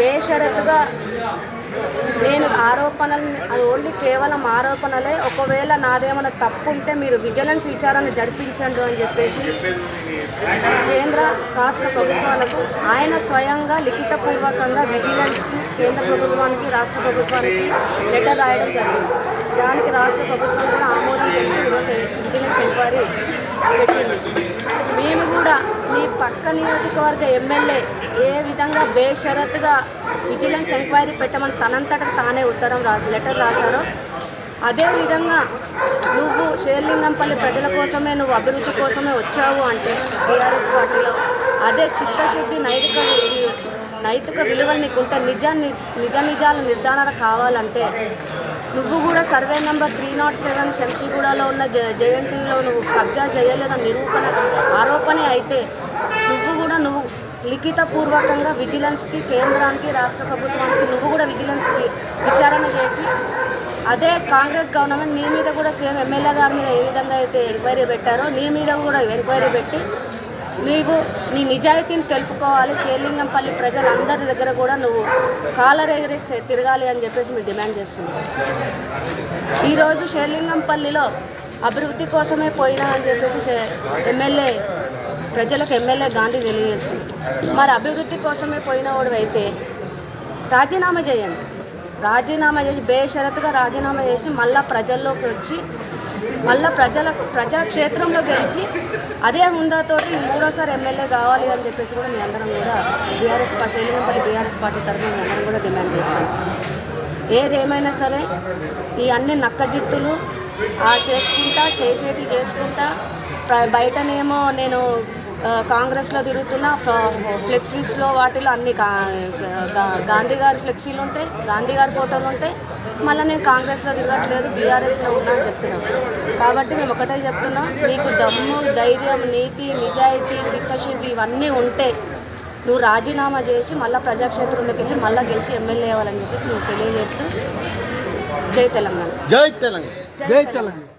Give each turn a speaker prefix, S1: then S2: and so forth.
S1: బేషరతుగా నేను ఆరోపణలు అది ఓన్లీ కేవలం ఆరోపణలే. ఒకవేళ నాదేమైనా తప్పు ఉంటే మీరు విజిలెన్స్ విచారణ జరిపించండి అని చెప్పేసి కేంద్ర రాష్ట్ర ప్రభుత్వాలకు ఆయన స్వయంగా లిఖితపూర్వకంగా విజిలెన్స్కి కేంద్ర ప్రభుత్వానికి రాష్ట్ర ప్రభుత్వానికి లెటర్ రాయడం జరిగింది. దానికి రాష్ట్ర ప్రభుత్వం కూడా ఆమోదం తెలిపి ఈరోజు విజిలెన్స్ ఎంక్వైరీ పెట్టింది. మేము కూడా మీ పక్క నియోజకవర్గ ఎమ్మెల్యే ఏ విధంగా బేషరత్గా విజిలెన్స్ ఎంక్వైరీ పెట్టమని తనంతట తానే ఉత్తరం రా లెటర్ రాశారో అదేవిధంగా నువ్వు షేర్లింగంపల్లి ప్రజల కోసమే నువ్వు అభివృద్ధి కోసమే వచ్చావు అంటే బీఆర్ఎస్ పార్టీలో అదే చిత్తశుద్ధి నైతిక నైతిక విలువలు నీకుంటే నిజ నిజ నిజాలు నిర్ధారణ కావాలంటే నువ్వు కూడా survey number three nought seven శంషిగూడలో ఉన్న జ జేఎన్టీలో నువ్వు కబ్జా చేయలేదని నిరూపణ ఆరోపణ అయితే నువ్వు కూడా నువ్వు లిఖితపూర్వకంగా విజిలెన్స్కి కేంద్రానికి రాష్ట్ర ప్రభుత్వానికి నువ్వు కూడా విజిలెన్స్కి విచారణ చేసి అదే కాంగ్రెస్ గవర్నమెంట్ నీ మీద కూడా సేమ్ ఎమ్మెల్యే గారి మీద ఏ విధంగా అయితే ఎంక్వైరీ పెట్టారో నీ మీద కూడా ఎంక్వైరీ పెట్టి నీవు నీ నిజాయితీని తెలుపుకోవాలి. షేర్లింగంపల్లి ప్రజలందరి దగ్గర కూడా నువ్వు కాలర్ ఎగరేస్తే తిరగాలి అని చెప్పేసి మీరు డిమాండ్ చేస్తున్నాం. ఈరోజు షేర్లింగంపల్లిలో అభివృద్ధి కోసమే పోయినా అని చెప్పేసి ఎమ్మెల్యే ప్రజలకు ఎమ్మెల్యే గాంధీ తెలియజేస్తుంది. మరి అభివృద్ధి కోసమే పోయినవాడు అయితే రాజీనామా చేయండి. రాజీనామా చేసి బేషరతుగా రాజీనామా చేసి మళ్ళా ప్రజల్లోకి వచ్చి మళ్ళా ప్రజల ప్రజాక్షేత్రంలో గెలిచి అదే హుందాతోటి మూడోసారి ఎమ్మెల్యే కావాలి అని చెప్పేసి కూడా మీ అందరం కూడా బీఆర్ఎస్ పార్టీ శైలింపల్లి బీఆర్ఎస్ పార్టీ తరఫున మీ అందరం కూడా డిమాండ్ చేస్తాం. ఏదేమైనా సరే ఈ అన్ని నక్కజిత్తులు ఆ చేసుకుంటా చేసేటి చేసుకుంటా బయటనేమో నేను కాంగ్రెస్లో తిరుగుతున్న ఫ్లెక్సీస్లో వాటిలో అన్ని గా- గాంధీ గారి ఫ్లెక్సీలు ఉంటాయి గాంధీ గారి ఫోటోలు ఉంటాయి మళ్ళీ నేను కాంగ్రెస్లో తిరగట్లేదు బీఆర్ఎస్లో ఉన్నా అని చెప్తున్నాం. కాబట్టి మేము ఒకటే చెప్తున్నాం నీకు దమ్ము ధైర్యం నీతి నిజాయితీ చిత్తశుద్ధి ఇవన్నీ ఉంటే నువ్వు రాజీనామా చేసి మళ్ళీ ప్రజాక్షేత్రంలోకి వెళ్ళి మళ్ళీ గెలిచి ఎమ్మెల్యే అవ్వాలని చెప్పేసి నువ్వు తెలియజేస్తూ జై తెలంగాణ.
S2: జై తెలంగాణ.
S1: జై తెలంగాణ.